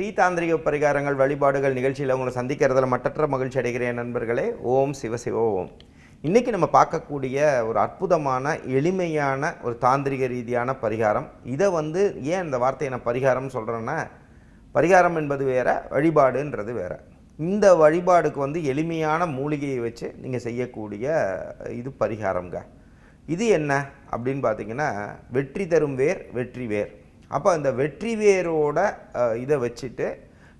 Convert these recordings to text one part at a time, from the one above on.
ஸ்ரீதாந்திரிக பரிகாரங்கள் வழிபாடுகள் நிகழ்ச்சியில் உங்களை சந்திக்கிறதுல மற்றற்ற மகிழ்ச்சி அடைகிறேன் நண்பர்களே. ஓம் சிவ ஓம். இன்றைக்கி நம்ம பார்க்கக்கூடிய ஒரு அற்புதமான எளிமையான ஒரு தாந்திரிக ரீதியான பரிகாரம். இதை வந்து ஏன் இந்த வார்த்தையை நான் பரிகாரம் சொல்கிறேன்னா பரிகாரம் என்பது வேறு வழிபாடுன்றது வேறு. இந்த வழிபாடுக்கு வந்து எளிமையான மூலிகையை வச்சு நீங்கள் செய்யக்கூடிய இது பரிகாரம்ங்க. இது என்ன? அப்படின்னு பார்த்தீங்கன்னா வெற்றி தரும் வேர் வெற்றி வேர். அப்போ அந்த வெற்றி வேரோட இதை வச்சுட்டு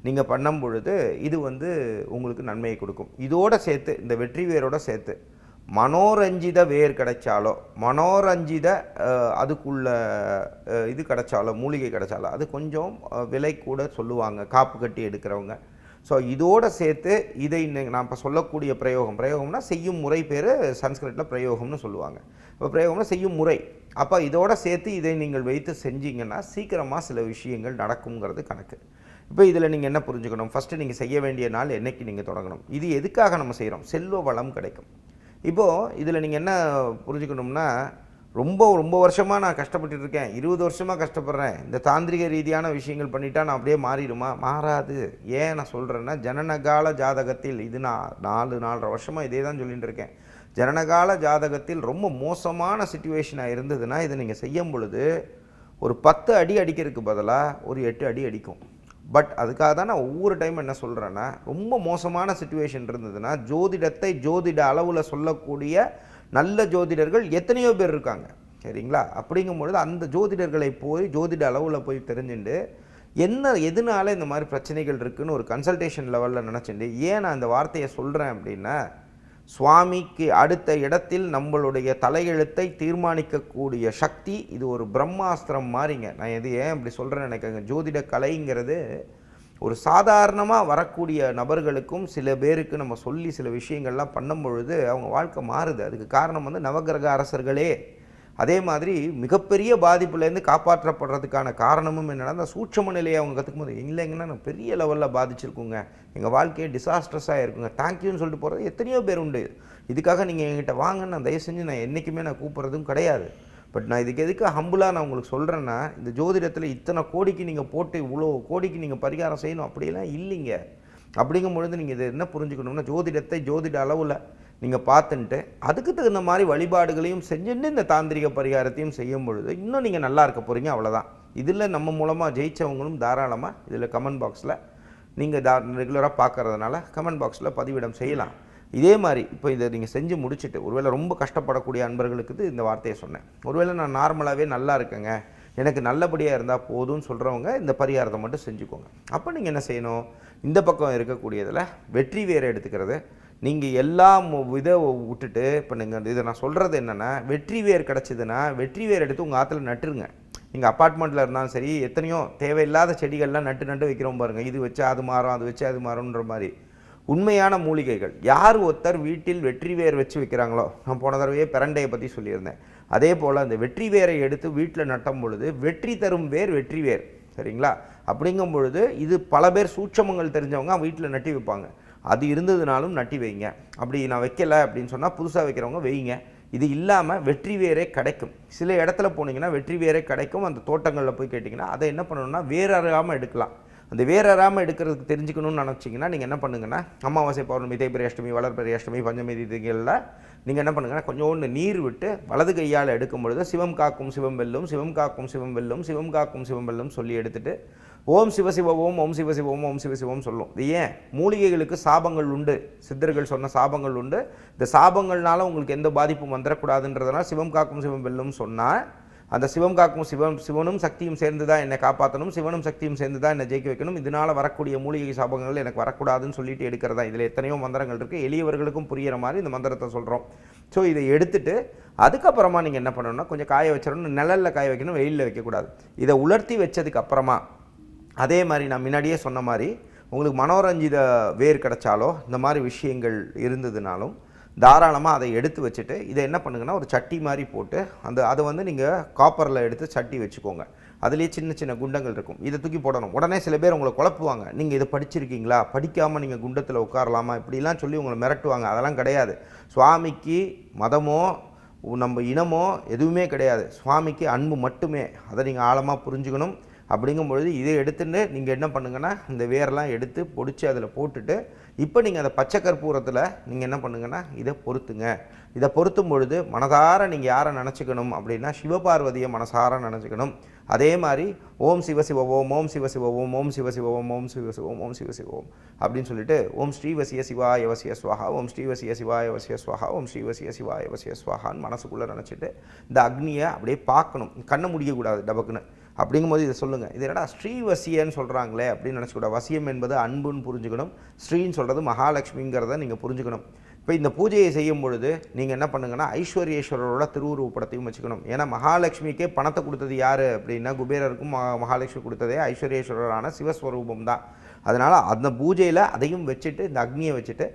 நீங்கள் பண்ணும் பொழுது இது வந்து உங்களுக்கு நன்மையை கொடுக்கும். இதோட சேர்த்து இந்த வெற்றி வேரோட சேர்த்து மனோரஞ்சித வேர் கிடைச்சாலோ மனோரஞ்சித அதுக்குள்ள இது கிடைச்சாலோ மூலிகை கிடைச்சாலோ அது கொஞ்சம் விலை கூட சொல்லுவாங்க காப்பு கட்டி எடுக்கிறவங்க. ஸோ இதோடு சேர்த்து இதை இன்னைக்கு நான் இப்போ சொல்லக்கூடிய பிரயோகம். பிரயோகம்னா செய்யும் முறை பேர் சன்ஸ்கிரிட்டில் பிரயோகம்னு சொல்லுவாங்க. இப்போ பிரயோகம்னா செய்யும் முறை. அப்போ இதோட சேர்த்து இதை நீங்கள் வைத்து செஞ்சீங்கன்னா சீக்கிரமாக சில விஷயங்கள் நடக்குங்கிறது கணக்கு. இப்போ இதில் நீங்கள் என்ன புரிஞ்சுக்கணும்? ஃபஸ்ட்டு நீங்கள் செய்ய வேண்டிய நாள் என்னைக்கு நீங்கள் தொடங்கணும்? இது எதுக்காக நம்ம செய்கிறோம் செல்வ வளம் கிடைக்கும். இப்போது இதில் நீங்கள் என்ன புரிஞ்சுக்கணும்னா ரொம்ப ரொம்ப வருஷமாக நான் கஷ்டப்பட்டு இருக்கேன் இருபது வருஷமாக கஷ்டப்படுறேன். இந்த தாந்திரிக ரீதியான விஷயங்கள் பண்ணிட்டா நான் அப்படியே மாறிடுமா? மாறாது. ஏன் நான் சொல்கிறேன்னா ஜனனகால ஜாதகத்தில் இது நான் நாலு நாலரை வருஷமாக இதே தான் சொல்லிட்டு இருக்கேன் ஜனனகால ஜாதகத்தில் ரொம்ப மோசமான சுச்சுவேஷனாக இருந்ததுன்னா இதை நீங்கள் செய்யும் பொழுது ஒரு பத்து அடி அடிக்கிறதுக்கு பதிலாக ஒரு எட்டு அடி அடிக்கும். பட் அதுக்காக தான் நான் ஒவ்வொரு டைம் என்ன சொல்கிறேன்னா ரொம்ப மோசமான சுச்சுவேஷன் இருந்ததுன்னா ஜோதிடத்தை ஜோதிட அளவில் சொல்லக்கூடிய நல்ல ஜோதிடர்கள் எத்தனையோ பேர் இருக்காங்க. சரிங்களா? அப்படிங்கும்பொழுது அந்த ஜோதிடர்களை போய் ஜோதிட அளவில் போய் தெரிஞ்சுட்டு என்ன எதனால இந்த மாதிரி பிரச்சனைகள் இருக்குன்னு ஒரு கன்சல்டேஷன் லெவலில் நினச்சிட்டு ஏன் நான் இந்த வார்த்தையை சொல்கிறேன் அப்படின்னா சுவாமிக்கு அடுத்த இடத்தில் நம்மளுடைய தலையெழுத்தை தீர்மானிக்கக்கூடிய சக்தி இது ஒரு பிரம்மாஸ்திரம் மாதிரிங்க நான் எது ஏன் இப்படி சொல்கிறேன்னு நினைக்கிறேங்க ஜோதிட கலைங்கிறது ஒரு சாதாரணமாக வரக்கூடிய நபர்களுக்கும் சில பேருக்கு நம்ம சொல்லி சில விஷயங்கள்லாம் பண்ணும் பொழுது அவங்க வாழ்க்கை மாறுது. அதுக்கு காரணம் வந்து நவகிரக அரசர்களே. அதே மாதிரி மிகப்பெரிய பாதிப்புலேருந்து காப்பாற்றப்படுறதுக்கான காரணமும் என்னென்னா அந்த சூட்சம நிலையை அவங்க கற்றுக்கும் போது இல்லைங்கன்னா நான் பெரிய லெவலில் பாதிச்சிருக்குங்க. எங்கள் வாழ்க்கையே டிசாஸ்ட்ரஸாக இருக்குங்க. தேங்க்யூன்னு சொல்லிட்டு போகிறது எத்தனையோ பேர் உண்டு. இதுக்காக நீங்கள் என்கிட்ட வாங்க நான் தயவு செஞ்சு நான் என்றைக்குமே நான் கூப்பிட்றதும் கிடையாது. பட் நான் இதுக்கு எதுக்கு ஹம்புலாக நான் உங்களுக்கு சொல்கிறேன்னா இந்த ஜோதிடத்தில் இத்தனை கோடிக்கு நீங்கள் போட்டு இவ்வளோ கோடிக்கு நீங்கள் பரிகாரம் செய்யணும் அப்படியெல்லாம் இல்லைங்க. அப்படிங்கும் பொழுது நீங்கள் இதை என்ன புரிஞ்சுக்கணும்னா ஜோதிடத்தை ஜோதிட அளவில் நீங்கள் பார்த்துன்ட்டு அதுக்கு தகுந்த மாதிரி வழிபாடுகளையும் செஞ்சுட்டு இந்த தாந்திரிக பரிகாரத்தையும் செய்யும் பொழுது இன்னும் நீங்கள் நல்லா இருக்க போகிறீங்க அவ்வளோதான் இதில் நம்ம மூலமாக ஜெயித்தவங்களும் தாராளமாக இதில் கமெண்ட் பாக்ஸில் நீங்கள் தா ரெகுலராக பார்க்கறதுனால கமெண்ட் பாக்ஸில் பதிவிடம் செய்யலாம். இதே மாதிரி இப்போ இதை நீங்கள் செஞ்சு முடிச்சுட்டு ஒருவேளை ரொம்ப கஷ்டப்படக்கூடிய அன்பர்களுக்கு இந்த வார்த்தையை சொன்னேன். ஒருவேளை நான் நார்மலாகவே நல்லா இருக்கேங்க எனக்கு நல்லபடியாக இருந்தால் போதும்னு சொல்கிறவங்க இந்த பரிகாரத்தை மட்டும் செஞ்சுக்கோங்க. அப்போ நீங்கள் என்ன செய்யணும்? இந்த பக்கம் இருக்கக்கூடியதில் வெற்றி வேர் எடுத்துக்கிறது. நீங்கள் எல்லா இதை விட்டுட்டு இப்போ நீங்கள் இதை நான் சொல்கிறது என்னென்னா வெற்றி வேர் கிடச்சிதுன்னா வெற்றி வேர் எடுத்து உங்கள் ஆற்றுல நட்டுருங்க. நீங்கள் அப்பார்ட்மெண்ட்டில் இருந்தாலும் சரி எத்தனையோ தேவையில்லாத செடிகள்லாம் நட்டு நட்டு வைக்கிறோம் பாருங்கள் இது வச்சா அது மாறும் அது வச்சு அது மாறும்ன்ற மாதிரி. உண்மையான மூலிகைகள். யார் ஒருத்தர் வீட்டில் வெற்றி வேர் வச்சு வைக்கிறாங்களோ நான் போன தடவையே பிரண்டையை பற்றி சொல்லியிருந்தேன். அதே போல் அந்த வெற்றி வேரை எடுத்து வீட்டில் நட்டும் பொழுது வெற்றி தரும் வேர் வெற்றி வேர் சரிங்களா? அப்படிங்கும் பொழுது இது பல பேர் சூட்சமங்கள் தெரிஞ்சவங்க வீட்டில் நட்டி வைப்பாங்க. அது இருந்ததுனாலும் நட்டி வைங்க. அப்படி நான் வைக்கல அப்படின்னு சொன்னால் புதுசாக வைக்கிறவங்க வைங்க. இது இல்லாமல் வெற்றி வேரே கிடைக்கும். சில இடத்துல போனீங்கன்னா வெற்றி வேரே கிடைக்கும். அந்த தோட்டங்களில் போய் கேட்டிங்கன்னா அதை என்ன பண்ணணும்னா வேறறாமல் எடுக்கலாம். அந்த வேறறாமல் எடுக்கிறதுக்கு தெரிஞ்சுக்கணும்னு நினச்சிங்கன்னா நீங்கள் என்ன பண்ணுங்கன்னா அமாவாசை பௌர்ணமி தேய்பிரி அஷ்டமி வளர்பிரி அஷ்டமி பஞ்சமி இதுகளில் நீங்கள் என்ன பண்ணுங்கன்னா கொஞ்சோண்டு நீர் விட்டு வலது கையால் எடுக்கும் பொழுது சிவம் காக்கும் சிவம் வெல்லும் சிவம் காக்கும் சிவம் வெல்லும் சிவம் காக்கும் சிவம் வெல்லும் சொல்லி எடுத்துட்டு ஓம் சிவ ஓம் ஓம் சிவ ஓம் ஓம் சிவ சிவம் சொல்லும். இது ஏன்? மூலிகைகளுக்கு சாபங்கள் உண்டு. சித்தர்கள் சொன்ன சாபங்கள் உண்டு. இந்த சாபங்கள்னால உங்களுக்கு எந்த பாதிப்பும் வந்துடக்கூடாதுன்றதுனால சிவம் காக்கும் சிவம் வெல்லும் சொன்னால் அந்த சிவம் காக்கும் சிவம் சிவனும் சக்தியும் சேர்ந்து தான் என்னை காப்பாற்றணும் சிவனும் சக்தியும் சேர்ந்து தான் என்னை ஜெயிக்க வைக்கணும். இதனால் வரக்கூடிய மூலிகை சாபங்கள் எனக்கு வரக்கூடாதுன்னு சொல்லிட்டு எடுக்கிறதா இதில் எத்தனையோ மந்திரங்கள் இருக்குது எளியவர்களுக்கும் புரியிற மாதிரி இந்த மந்திரத்தை சொல்கிறோம் ஸோ இதை எடுத்துட்டு அதுக்கப்புறமா நீங்கள் என்ன பண்ணணும்னா கொஞ்சம் காய வச்சிடணும். நிழலில் காய வைக்கணும் வெயிலில் வைக்கக்கூடாது. இதை உலர்த்தி வச்சதுக்கு அப்புறமா அதே மாதிரி நான் முன்னாடியே சொன்ன மாதிரி உங்களுக்கு மனோரஞ்சித வேர் கிடைச்சாலோ இந்த மாதிரி விஷயங்கள் இருந்ததுனாலும் தாராளமாக அதை எடுத்து வச்சுட்டு இதை என்ன பண்ணுங்கன்னா ஒரு சட்டி மாதிரி போட்டு அந்த அதை வந்து நீங்கள் காப்பரில் எடுத்து சட்டி வச்சுக்கோங்க. அதுலேயே சின்ன சின்ன குண்டங்கள் இருக்கும். இதை தூக்கி போடணும். உடனே சில பேர் உங்களை குழப்புவாங்க. நீங்கள் இதை படிச்சிருக்கீங்களா? படிக்காமல் நீங்கள் குண்டத்தில் உட்காரலாமா? இப்படிலாம் சொல்லி உங்களை மிரட்டுவாங்க. அதெல்லாம் கிடையாது. சுவாமிக்கு மதமோ நம்ம இனமோ எதுவுமே கிடையாது. சுவாமிக்கு அன்பு மட்டுமே. அதை நீங்கள் ஆழமாக புரிஞ்சுக்கணும். அப்படிங்கும்பொழுது இதை எடுத்துட்டு நீங்கள் என்ன பண்ணுங்கன்னா இந்த வேரெல்லாம் எடுத்து பொடிச்சு அதில் போட்டுட்டு இப்போ நீங்கள் அந்த பச்சை கற்பூரத்தில் நீங்கள் என்ன பண்ணுங்கன்னா இதை பொருத்துங்க. இதை பொருத்தும் பொழுது மனதார நீங்கள் யாரை நினச்சிக்கணும் அப்படின்னா சிவபார்வதியை மனசார நினச்சிக்கணும். அதே மாதிரி ஓம் சிவ ஓம் ஓம் சிவ ஓம் ஓம் சிவ ஓம் ஓம் சிவ ஓம் ஓம் சிவ ஓம் அப்படின்னு சொல்லிட்டு ஓம் ஸ்ரீவசிய சிவாய வசிய ஸ்வாஹா ஓம் ஸ்ரீவசிய சிவாய வசிய ஸ்வாஹா ஓம் ஸ்ரீவசிய சிவாய வசிய ஸ்வாஹான்னு மனசுக்குள்ளே நினச்சிட்டு இந்த அக்னியை அப்படியே பார்க்கணும். கண்ணை முடியக்கூடாது டபக்குன்னு. அப்படிங்கும்போது இதை சொல்லுங்கள் இது என்னடா ஸ்ரீவசியன்னு சொல்கிறாங்களே அப்படின்னு நினச்சிக்கூட வசியம் என்பது அன்புன்னு புரிஞ்சுக்கணும். ஸ்ரீன்னு சொல்கிறது மகாலட்சுமிங்கிறத நீங்கள் புரிஞ்சுக்கணும். இப்போ இந்த பூஜையை செய்யும் பொழுது நீங்கள் என்ன பண்ணுங்கன்னா ஐஸ்வர்யேஸ்வரரோட திருவுருவப்படத்தையும் வச்சுக்கணும். ஏன்னா மகாலட்சுமிக்கே பணத்தை கொடுத்தது யார் அப்படின்னா குபேரருக்கும் மகாலட்சுமி கொடுத்ததே ஐஸ்வர்யேஸ்வரரான சிவஸ்வரூபம் தான். அதனால் அந்த பூஜையில் அதையும் வச்சுட்டு இந்த அக்னியை வச்சுட்டு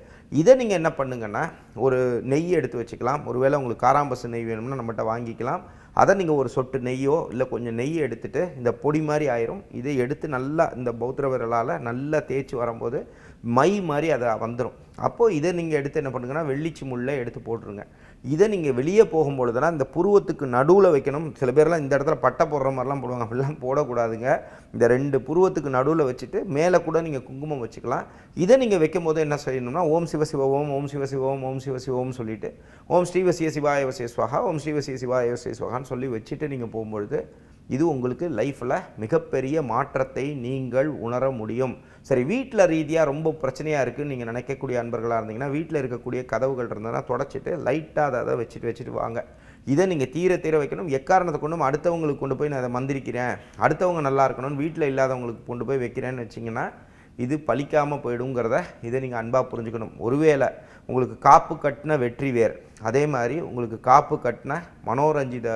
இதை நீங்கள் என்ன பண்ணுங்கன்னா ஒரு நெய் எடுத்து வச்சுக்கலாம். ஒருவேளை உங்களுக்கு காராம்பசு நெய் வேணும்னா நம்மகிட்ட வாங்கிக்கலாம். அதை நீங்கள் ஒரு சொட்டு நெய்யோ இல்லை கொஞ்சம் நெய் எடுத்துகிட்டு இந்த பொடி மாதிரி ஆயிரும். இதை எடுத்து நல்லா இந்த பௌத்திர விரலால் நல்லா தேய்ச்சி வரும்போது மை மாதிரி அதை வந்துடும் அப்போது இதை நீங்கள் எடுத்து என்ன பண்ணுங்கன்னா வெள்ளிச்சி முள்ளை எடுத்து போட்டுருங்க. இதை நீங்கள் வெளியே போகும்பொழுதுனா இந்த புருவத்துக்கு நடுவில் வைக்கணும். சில பேர்லாம் இந்த இடத்துல பட்டை போடுற மாதிரிலாம் போடுவாங்க. அப்படிலாம் போடக்கூடாதுங்க. இந்த ரெண்டு புருவத்துக்கு நடுவில் வச்சுட்டு மேலே கூட நீங்கள் குங்குமம் வச்சுக்கலாம். இதை நீங்கள் வைக்கும் போது என்ன செய்யணும்னா ஓம் சிவ சிவ ஓம் ஓம் சிவ சிவ ஓம் ஓம் சிவ சிவ சொல்லிட்டு ஓம் ஸ்ரீவசிய சிவாய வசிய ஸ்வாகா ஓம் ஸ்ரீவசிய சிவாய வசிய சொல்லி வச்சுட்டு நீங்கள் போகும்பொழுது இது உங்களுக்கு லைஃப்பில் மிகப்பெரிய மாற்றத்தை நீங்கள் உணர முடியும். சரி வீட்டில் ரீதியாக ரொம்ப பிரச்சனையாக இருக்குதுன்னு நீங்கள் நினைக்கக்கூடிய அன்பர்களாக இருந்தீங்கன்னா வீட்டில் இருக்கக்கூடிய கதவுகள் இருந்ததுன்னா தொடச்சிட்டு லைட்டாக அதை அதை வச்சுட்டு வச்சுட்டு வாங்க. இதை நீங்கள் தீர தீர வைக்கணும். எக்காரணத்தை கொண்டும் அடுத்தவங்களுக்கு கொண்டு போய் நான் அதை மந்திரிக்கிறேன். அடுத்தவங்க நல்லா இருக்கணும்னு வீட்டில் இல்லாதவங்களுக்கு கொண்டு போய் வைக்கிறேன்னு வச்சிங்கன்னா இது பழிக்காமல் போயிடுங்கிறத இதை நீங்கள் அன்பாக புரிஞ்சுக்கணும். ஒருவேளை உங்களுக்கு காப்பு கட்டின வெற்றி வேர் அதே மாதிரி உங்களுக்கு காப்பு கட்டின மனோரஞ்சித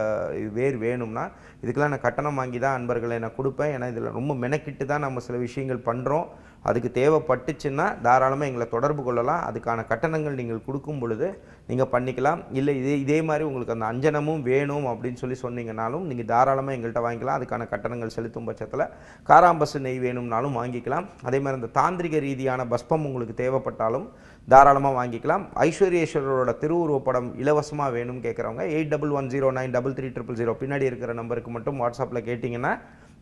வேர் வேணும்னா இதுக்கெல்லாம் நான் கட்டணம் வாங்கி தான் அன்பர்களை நான் கொடுப்பேன். ஏன்னா இதில் ரொம்ப மெனக்கிட்டு தான் நம்ம சில விஷயங்கள் பண்ணுறோம் அதுக்கு தேவைப்பட்டுச்சுன்னா தாராளமாக எங்களை தொடர்பு கொள்ளலாம். அதுக்கான கட்டணங்கள் நீங்கள் கொடுக்கும் பொழுது நீங்கள் பண்ணிக்கலாம். இல்லை இதே இதே மாதிரி உங்களுக்கு அந்த அஞ்சனமும் வேணும் அப்படின்னு சொல்லி சொன்னீங்கனாலும் நீங்கள் தாராளமாக எங்கள்கிட்ட வாங்கிக்கலாம். அதுக்கான கட்டணங்கள் செலுத்தும் பட்சத்தில் காராம்பசு நெய் வேணும்னாலும் வாங்கிக்கலாம். அதே மாதிரி அந்த தாந்திரிக ரீதியான பஸ்பம் உங்களுக்கு தேவைப்பட்டாலும் தாராளமாக வாங்கிக்கலாம். ஐஸ்வர்யேஸ்வரரோட திருவுருவப்படம் இலவசமாக வேணும்னு கேட்குறவங்க eight double one zero nine double three triple zero பின்னாடி இருக்கிற நம்பருக்கு மட்டும் வாட்ஸ்அப்பில் கேட்டிங்கன்னா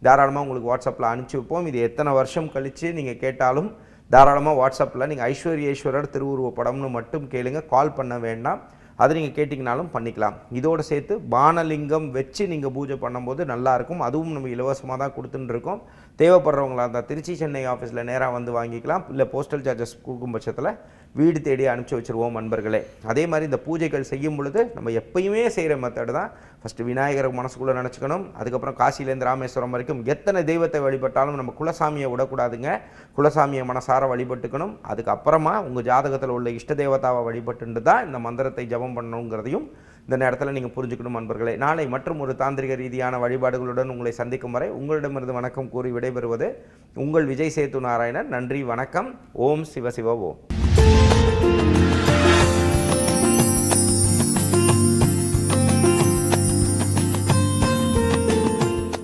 தாராளமாக உங்களுக்கு வாட்ஸ்அப்பில் அனுப்பிச்சி வைப்போம் இது எத்தனை வருஷம் கழித்து நீங்கள் கேட்டாலும் தாராளமாக வாட்ஸ்அப்பில் நீங்கள் ஐஸ்வர்யேஸ்வரர் திருவுருவப்படம்னு மட்டும் கேளுங்க. கால் பண்ண வேண்டாம். அது நீங்கள் கேட்டிங்கனாலும் பண்ணிக்கலாம். இதோடு சேர்த்து பானலிங்கம் வச்சு நீங்கள் பூஜை பண்ணும்போது நல்லாயிருக்கும் அதுவும் நம்ம இலவசமாக தான் கொடுத்துட்டு இருக்கோம். தேவைப்படுறவங்களா இருந்தால் திருச்சி சென்னை ஆஃபீஸில் நேராக வந்து வாங்கிக்கலாம். இல்லை போஸ்டல் சார்ஜஸ் கொடுக்கும் பட்சத்தில் வீடு தேடி அனுப்பிச்சி வச்சுருவோம் நண்பர்களே. அதே மாதிரி இந்த பூஜைகள் செய்யும் பொழுது நம்ம எப்பயுமே செய்கிற மெத்தடு தான் ஃபஸ்ட்டு விநாயகரை மனசுக்குள்ளே நினச்சிக்கணும். அதுக்கப்புறம் காசிலேருந்து ராமேஸ்வரம் வரைக்கும் எத்தனை தெய்வத்தை வழிபட்டாலும் நம்ம குலசாமியை விடக்கூடாதுங்க. குலசாமியை மனசார வழிபட்டுக்கணும். அதுக்கப்புறமா உங்கள் ஜாதகத்தில் உள்ள இஷ்ட தேவதாவை வழிபட்டுண்டு தான் இந்த மந்திரத்தை ஜபம் பண்ணணுங்கிறதையும் இந்த நேரத்தில் நீங்கள் புரிஞ்சுக்கணும் நண்பர்களே நாளை மற்றும் ஒரு தாந்திரிக ரீதியான வழிபாடுகளுடன் உங்களை சந்திக்கும் வரை உங்களிடமிருந்து வணக்கம் கூறி விடைபெறுவது உங்கள் விஜய் சேத்து நாராயணன். நன்றி வணக்கம். ஓம் சிவ சிவ ஓம்